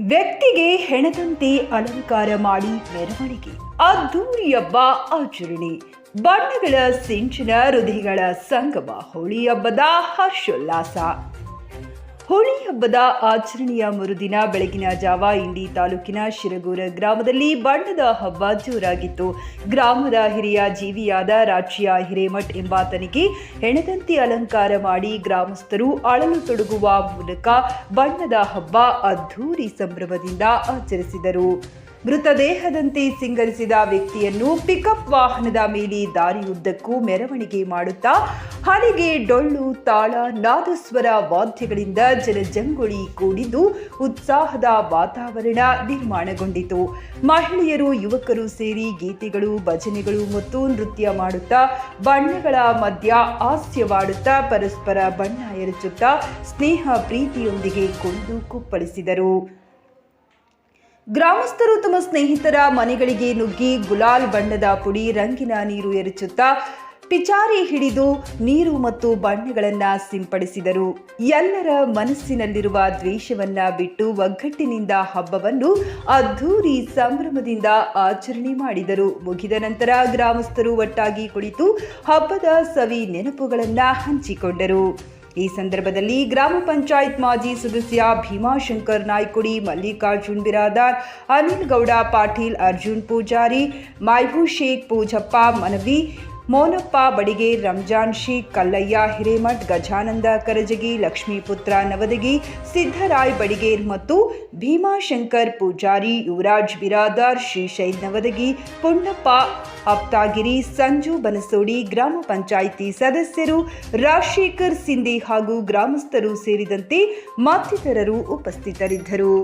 ವ್ಯಕ್ತಿಗೆ ಹೆಣದಂತೆ ಅಲಂಕಾರ ಮಾಡಿ ಮೆರವಣಿಗೆ. ಅದ್ದೂರಿ ಹಬ್ಬ ಆಚರಣೆ. ಬಣ್ಣಗಳ ಸಿಂಚನ ಹೃದಯಗಳ ಸಂಗಮ, ಹೋಳಿ ಹಬ್ಬದ ಹರ್ಷೋಲ್ಲಾಸ. ಹೋಳಿ ಹಬ್ಬದ ಆಚರಣೆಯ ಮರುದಿನ ಬೆಳಗಿನ ಜಾವ ಇಂಡಿ ತಾಲೂಕಿನ ಶಿರಗೂರ ಗ್ರಾಮದಲ್ಲಿ ಬಣ್ಣದ ಹಬ್ಬ ಜೋರಾಗಿತ್ತು. ಗ್ರಾಮದ ಹಿರಿಯ ಜೀವಿಯಾದ ರಾಜ್ಯ ಹಿರೇಮಠ್ ಎಂಬಾತನಿಗೆ ಹೆಣದಂತಿ ಅಲಂಕಾರ ಮಾಡಿ ಗ್ರಾಮಸ್ಥರು ಅಳಲು ತೊಡಗುವ ಮೂಲಕ ಬಣ್ಣದ ಹಬ್ಬ ಅದ್ಧೂರಿ ಸಂಭ್ರಮದಿಂದ ಆಚರಿಸಿದರು. ಮೃತದೇಹದಂತೆ ಸಿಂಗರಿಸಿದ ವ್ಯಕ್ತಿಯನ್ನು ಪಿಕಪ್ ವಾಹನದ ಮೇಲೆ ದಾರಿಯುದ್ದಕ್ಕೂ ಮೆರವಣಿಗೆ ಮಾಡುತ್ತಾ ಹರಿಗೆ ಡೊಳ್ಳು, ತಾಳ, ನಾದಸ್ವರ ವಾದ್ಯಗಳಿಂದ ಜನಜಂಗುಳಿ ಕೂಡಿದ್ದು ಉತ್ಸಾಹದ ವಾತಾವರಣ ನಿರ್ಮಾಣಗೊಂಡಿತು. ಮಹಿಳೆಯರು, ಯುವಕರು ಸೇರಿ ಗೀತೆಗಳು, ಭಜನೆಗಳು ಮತ್ತು ನೃತ್ಯ ಮಾಡುತ್ತಾ ಬಣ್ಣಗಳ ಮಧ್ಯ ಹಾಸ್ಯವಾಡುತ್ತಾ ಪರಸ್ಪರ ಬಣ್ಣ ಎರಚುತ್ತಾ ಸ್ನೇಹ, ಪ್ರೀತಿಯೊಂದಿಗೆ ಕೊಂದು ಕುಪ್ಪಳಿಸಿದರು. ಗ್ರಾಮಸ್ಥರು ತಮ್ಮ ಸ್ನೇಹಿತರ ಮನೆಗಳಿಗೆ ನುಗ್ಗಿ ಗುಲಾಲ್ ಬಣ್ಣದ ಪುಡಿ ರಂಗಿನ ನೀರು ಎರಚುತ್ತಾ ಪಿಚಾರಿ ಹಿಡಿದು ನೀರು ಮತ್ತು ಬಣ್ಣಗಳನ್ನು ಸಿಂಪಡಿಸಿದರು. ಎಲ್ಲರ ಮನಸ್ಸಿನಲ್ಲಿರುವ ದ್ವೇಷವನ್ನ ಬಿಟ್ಟು ಒಗ್ಗಟ್ಟಿನಿಂದ ಹಬ್ಬವನ್ನು ಅದ್ಧೂರಿ ಸಂಭ್ರಮದಿಂದ ಆಚರಣೆ ಮಾಡಿದರು. ಮುಗಿದ ನಂತರ ಗ್ರಾಮಸ್ಥರು ಒಟ್ಟಾಗಿ ಕುಳಿತು ಹಬ್ಬದ ಸವಿ ನೆನಪುಗಳನ್ನು ಹಂಚಿಕೊಂಡರು. ಈ ಸಂದರ್ಭದಲ್ಲಿ ಗ್ರಾಮ ಪಂಚಾಯತ್ ಮಾಜಿ ಸದಸ್ಯ ಭೀಮಾಶಂಕರ್ ನಾಯ್ಕುಡಿ ಮಲ್ಲಿಕಾರ್ಜುನ್ ಬಿರಾದಾರ್ ಅನಿಲ್ ಗೌಡ ಪಾಟೀಲ್ ಅರ್ಜುನ್ ಪೂಜಾರಿ ಮೈಬೂ ಶೇಖ್ ಪೂಜಪ್ಪ ಮನವಿ ಮೋನಪ್ಪ ಬಡಿಗೆ ರಂಜಾನ್ ಶೇಖ್ ಕಲ್ಲಯ್ಯ ಹಿರೇಮಠ್ ಗಜಾನಂದ ಕರಜಗಿ ಲಕ್ಷ್ಮೀಪುತ್ರ ನವದಗಿ ಸಿದ್ದರಾಯ್ ಬಡಿಗೇರ್ ಮತ್ತು ಭೀಮಾಶಂಕರ್ ಪೂಜಾರಿ ಯುವರಾಜ್ ಬಿರಾದಾರ್ ಶ್ರೀಶೈಲ್ ನವದಗಿ ಪುಣ್ಣಪ್ಪ ಅಪ್ತಾಗಿರಿ ಸಂಜು ಬನಸೋಡಿ ಗ್ರಾಮ ಪಂಚಾಯಿತಿ ಸದಸ್ಯರು ರಾಜಶೇಖರ್ ಸಿಂಧಿ ಹಾಗೂ ಗ್ರಾಮಸ್ಥರು ಸೇರಿದಂತೆ ಮತ್ತಿತರರು ಉಪಸ್ಥಿತರಿದ್ದರು.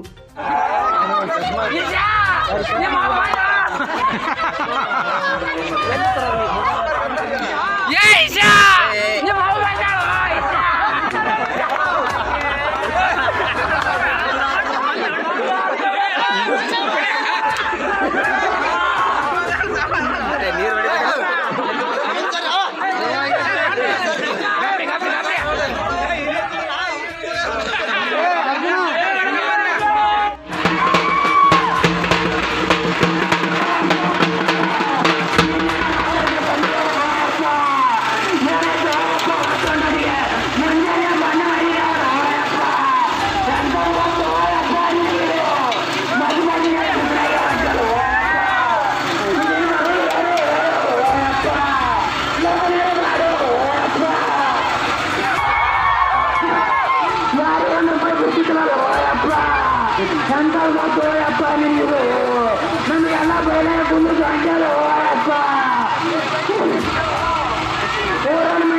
接一下。సంకల్పంతో అప్ప నీవు నన్ను ఎలా బయలుదేరుతుంది సంఖ్యలో అప్ప ఎవరన్నా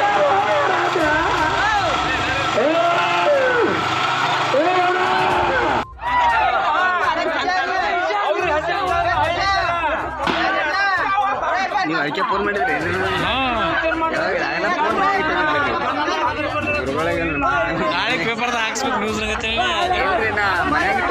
ನೀವು ಅದಕ್ಕೆ ಫೋನ್ ಮಾಡಿದ್ರಿ? ನಾಳೆ ಪೇಪರ್ದಾಗ ಹಾಕ್ಸ್ಬೇಕು ನ್ಯೂಸ್ ಆಗತ್ತೆ ಮನೆಯಾಗಿಟ್ಟು